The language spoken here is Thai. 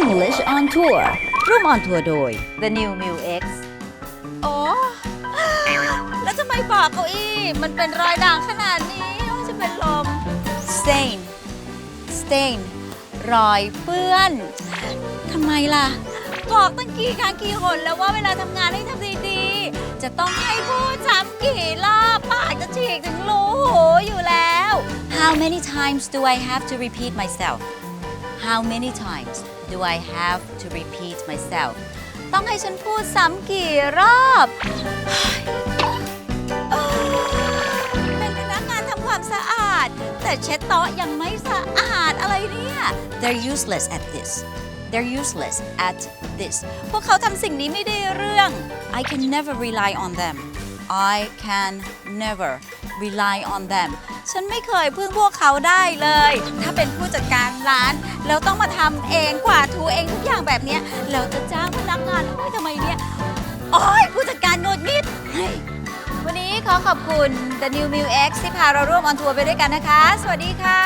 English on Tour ร่วม on tour โดย The New m i l X โอ้แล้วทำไมบอกเก้าอี้ มันเป็นรอยด่างขนาดนี้ว่าจะเป็นลม stain stain รอยเปื้อน ทำไมล่ะ บอกตั้งกี่ครั้งกี่หนแล้วว่าเวลาทำงานให้ทำดีๆ จะต้องให้พูดซ้ำกี่รอบปากจะฉีกถึงรูหูอยู่แล้ว How many times do I have to repeat myself How many times do I have to repeat myself ต้องให้ฉันพูดซ้ำกี่รอบเป็นพนักงานทำความสะอาด แต่เช็ดโต๊ะยังไม่สะอาดอะไรเนี่ย They're useless at this They're useless at this พวกเขาทำสิ่งนี้ไม่ได้เรื่อง I can never rely on them I can never rely on them ฉันไม่เคยพึ่งพวกเขาได้เลย ถ้าเป็นผู้จัดการ ร้าน แล้วต้องมาทำเองกวาดถูเองทุกอย่างแบบเนี้ยแล้วจะจ้างพนักงานโอ้ยทำไมเนี่ยโอ้ยผู้จัดการโงดงิดเฮ้ยวันนี้ขอขอบคุณ The New m i l X ที่พาเราร่วมออนทัวร์ไปด้วยกันนะคะ สวัสดีค่ะ